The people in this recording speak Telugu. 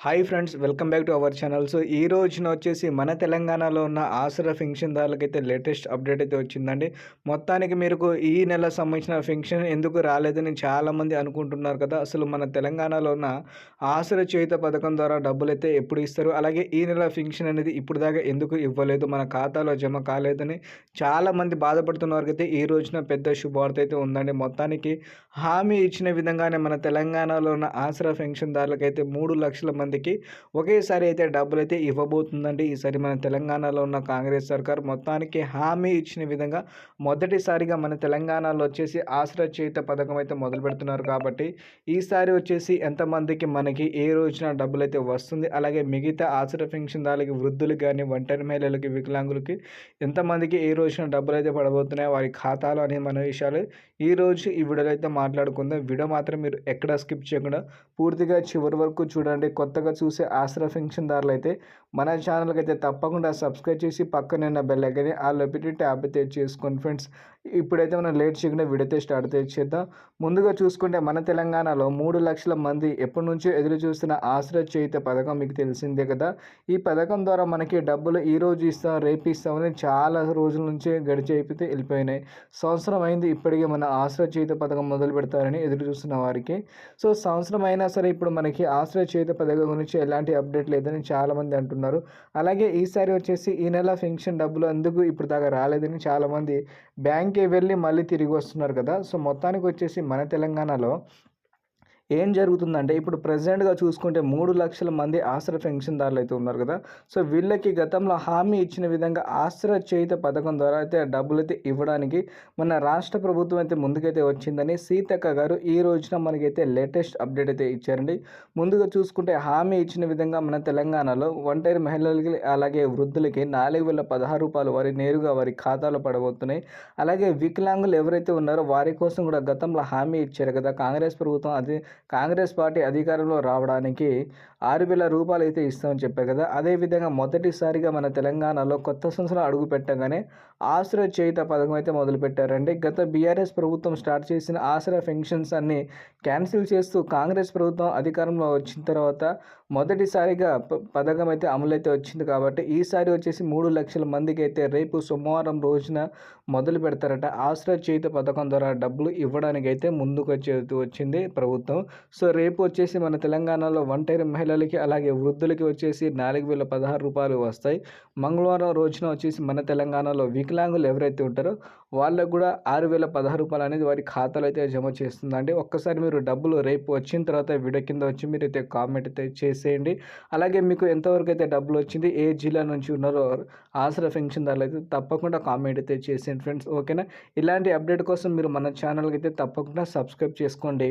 Hi friends welcome back to our channel. So ఈ రోజున వచ్చేసి మన తెలంగాణలో ఉన్న ఆసరా ఫెన్షన్దారులకి అయితే లేటెస్ట్ అప్డేట్ అయితే వచ్చిందండి. మొత్తానికి మీరు ఈ నెల సంబంధించిన ఫెన్షన్ ఎందుకు రాలేదని చాలామంది అనుకుంటున్నారు కదా. అసలు మన తెలంగాణలో ఉన్న ఆసరా చేయుత పథకం ద్వారా డబ్బులు అయితే ఎప్పుడు ఇస్తారు? అలాగే ఈ నెల ఫెన్షన్ అనేది ఇప్పుడు దాకా ఎందుకు ఇవ్వలేదు? మన ఖాతాలో జమ కాలేదని చాలామంది బాధపడుతున్న వారికైతే ఈ రోజున పెద్ద శుభవార్త అయితే ఉందండి. మొత్తానికి హామీ ఇచ్చిన విధంగానే మన తెలంగాణలో ఉన్న ఆసరా ఫెన్షన్దారులకైతే దారులకైతే మూడు లక్షల మంది మందికి. ఒకేసారి అయితే డబ్బులు అయితే ఇవ్వబోతుందండి. ఈసారి మన తెలంగాణలో ఉన్న కాంగ్రెస్ సర్కార్ మొత్తానికి హామీ ఇచ్చిన విధంగా మొదటిసారిగా మన తెలంగాణలో వచ్చేసి ఆశ్రయ చేత పథకం అయితే మొదలు పెడుతున్నారు కాబట్టి ఈసారి వచ్చేసి ఎంతమందికి మనకి ఏ రోజున డబ్బులు అయితే వస్తుంది అలాగే మిగతా ఆశ్రయ పెన్షన్ దానికి వృద్ధులకు కానీ ఒంటరి మహిళలకి వికలాంగులకి ఎంతమందికి ఏ రోజున డబ్బులు అయితే పడబోతున్నాయో వారి ఖాతాలు అనే మన విషయాలు ఈ రోజు ఈ వీడియోలో అయితే మాట్లాడుకుందాం. వీడియో మాత్రం మీరు ఎక్కడ స్కిప్ చేయకుండా పూర్తిగా చివరి వరకు చూడండి. కొత్త కొత్తగా చూసే ఆసరా పెన్షన్దారులు అయితే మన ఛానల్కి అయితే తప్పకుండా సబ్స్క్రైబ్ చేసి పక్కన ఉన్న బెల్ ఐకని ఆ పెట్టి ట్యాబ్ అయితే చేసుకోండి ఫ్రెండ్స్ ఇప్పుడైతే మనం లేట్ చేయకుండా విడితే స్టార్ట్ చేద్దాం. ముందుగా చూసుకుంటే మన తెలంగాణలో మూడు లక్షల మంది ఎప్పటి నుంచో ఎదురు చూస్తున్న ఆశ్రయ చేయుత పథకం మీకు తెలిసిందే కదా. ఈ పథకం ద్వారా మనకి డబ్బులు ఈ రోజు ఇస్తాం రేపు ఇస్తామని చాలా రోజుల నుంచే గడిచి అయిపోతే వెళ్ళిపోయినాయి. సంవత్సరం అయింది ఇప్పటికే మన ఆశ్రయ చేయుత పథకం మొదలు పెడతారని ఎదురు చూస్తున్న వారికి. సో సంవత్సరం అయినా సరే ఇప్పుడు మనకి ఆశ్రయ చేయుత పథకం గురించి ఎలాంటి అప్డేట్ లేదని చాలామంది అంటున్నారు. అలాగే ఈసారి వచ్చేసి ఈ నెల పెన్షన్ డబ్బులు అందుకు ఇప్పుడు దాకా రాలేదని చాలామంది బ్యాంక్ వెళ్ళి మళ్ళీ తిరిగి వస్తున్నారు కదా. సో మొత్తానికి వచ్చేసి మన తెలంగాణలో ఏం జరుగుతుందంటే ఇప్పుడు ప్రజెంట్గా చూసుకుంటే మూడు లక్షల మంది ఆశ్రయ పెన్షన్దారులు అయితే ఉన్నారు కదా. సో వీళ్ళకి గతంలో హామీ ఇచ్చిన విధంగా ఆశ్రయ చేయిత పథకం ద్వారా అయితే డబ్బులు అయితే ఇవ్వడానికి మన రాష్ట్ర ప్రభుత్వం అయితే ముందుకైతే వచ్చిందని సీతక్క గారు ఈ రోజున మనకైతే లేటెస్ట్ అప్డేట్ అయితే ఇచ్చారండి. ముందుగా చూసుకుంటే హామీ ఇచ్చిన విధంగా మన తెలంగాణలో ఒంటరి మహిళలకి అలాగే వృద్ధులకి నాలుగు వేల పదహారు రూపాయలు వారి నేరుగా వారి ఖాతాలో పడబోతున్నాయి. అలాగే వికలాంగులు ఎవరైతే ఉన్నారో వారి కోసం కూడా గతంలో హామీ ఇచ్చారు కదా. కాంగ్రెస్ ప్రభుత్వం అది కాంగ్రెస్ పార్టీ అధికారంలో రావడానికి ఆరు వేల రూపాయలు అయితే ఇస్తామని చెప్పారు కదా. అదేవిధంగా మొదటిసారిగా మన తెలంగాణలో కొత్త సంవత్సరం అడుగు పెట్టగానే ఆశ్రయ చేయుత పథకం అయితే మొదలుపెట్టారండి గత బీఆర్ఎస్ ప్రభుత్వం స్టార్ట్ చేసిన ఆశ్రయ పెన్షన్స్ అన్ని క్యాన్సిల్ చేస్తూ కాంగ్రెస్ ప్రభుత్వం అధికారంలో వచ్చిన తర్వాత మొదటిసారిగా పథకం అయితే అమలైతే వచ్చింది కాబట్టి ఈసారి వచ్చేసి మూడు లక్షల మందికి అయితే రేపు సోమవారం రోజున మొదలు పెడతారట. ఆశ్రయ చేయుత పథకం ద్వారా డబ్బులు ఇవ్వడానికి అయితే ముందుకు వచ్చే వచ్చింది ప్రభుత్వం. సో రేపు వచ్చేసి మన తెలంగాణలో ఒంటరి మహిళలకి అలాగే వృద్ధులకి వచ్చేసి నాలుగు వేల పదహారు రూపాయలు వస్తాయి. మంగళవారం రోజున వచ్చేసి మన తెలంగాణలో వికలాంగులు ఎవరైతే ఉంటారో వాళ్ళకు కూడా ఆరు వేల పదహారు రూపాయలు అనేది వారి ఖాతాలో అయితే జమ చేస్తుందండి. ఒక్కసారి మీరు డబ్బులు రేపు వచ్చిన తర్వాత వీడియో కింద వచ్చి మీరు అయితే కామెంట్ అయితే చేసేయండి. అలాగే మీకు ఎంతవరకు అయితే డబ్బులు వచ్చింది ఏ జిల్లా నుంచి ఉన్నారో ఆసరా దానిలో అయితే తప్పకుండా కామెంట్ అయితే చేసేయండి ఫ్రెండ్స్. ఓకేనా? ఇలాంటి అప్డేట్ కోసం మీరు మన ఛానల్కి అయితే తప్పకుండా సబ్స్క్రైబ్ చేసుకోండి.